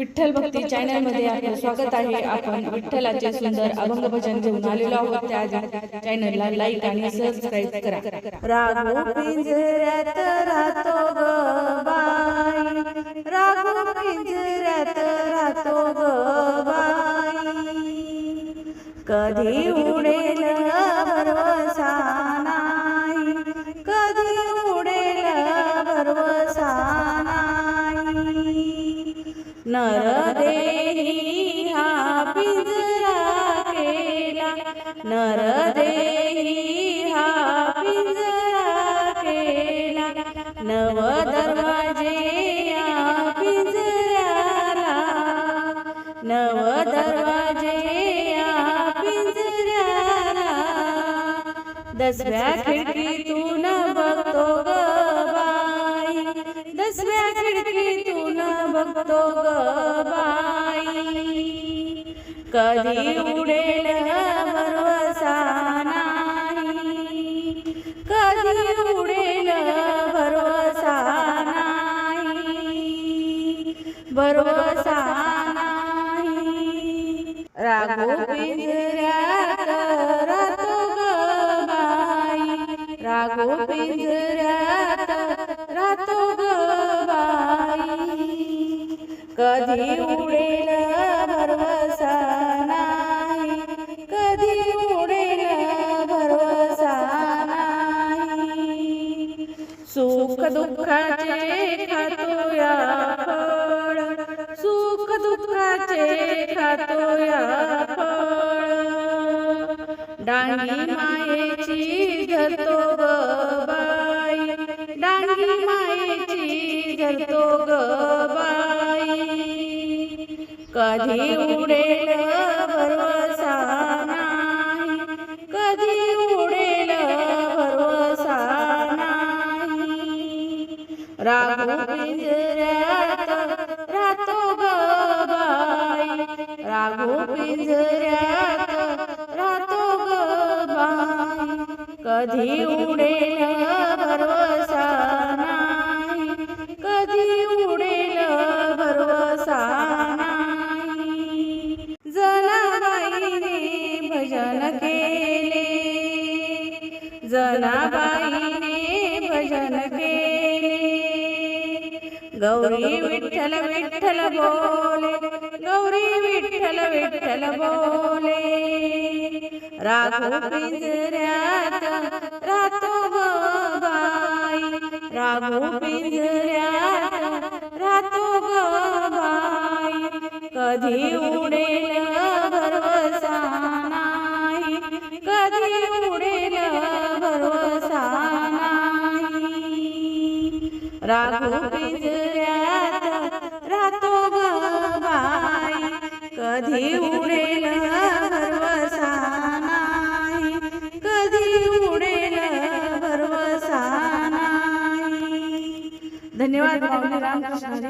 विठ्ठल भक्ती चॅनलमध्ये आपलं स्वागत आहे. आपण विठ्ठलाचे सुंदर अभंग भजन घेऊन आलेलो आहोत. त्या चॅनलला लाईक आणि सबस्क्राईब करा राघू पिंजऱ्यात राहतो ग बाई पिंजऱ्यात राहतो ग बाई. कधी उडेल भरवसा नरदेही हा पिंजरा केला. नरदेही हा पिंजरा केला. नव दरवाजे पिंजऱ्याला. नव दरवाजे पिंजऱ्याला. दसव्या खिडकीतून बघतो ग. बघतो ग बाई. कधी उडेल भरवसा नाही. कधी उडेल भरवसा नाही. भरवसा नाही. राघो पिंजऱ्यात राहतो ग बाई. राघो पिंजऱ्यात कधी उडेल भरवसा नाही कधी उडेल भरवसा नाही सुख दुःखाचे खातोया फळ सुख दुःखाचे खातोया फळ डांगी मायेची धरतो ग बाई डांगी मायेची धरतो ग कधी उडेल भरवसा नाही. कधी उडेल भरवसा नाही. राघू पिंजऱ्यात राहतो ग बाई. राघू पिंजऱ्यात राहतो ग कधी उडेल जनाबाईने भजन केले गौरी विठ्ठल विठ्ठल बोले गौरी विठ्ठल विठ्ठल बोले। राघव पिंजऱ्यात रातो ग बाई। राघू पिंजऱ्यात रातो बाई। कधी उडेल राघू पिंजऱ्यात राहतो ग बाई. कधी उडेल भरवसा नाही कधी उडेल भरवसा नाही धन्यवाद रामकृष्ण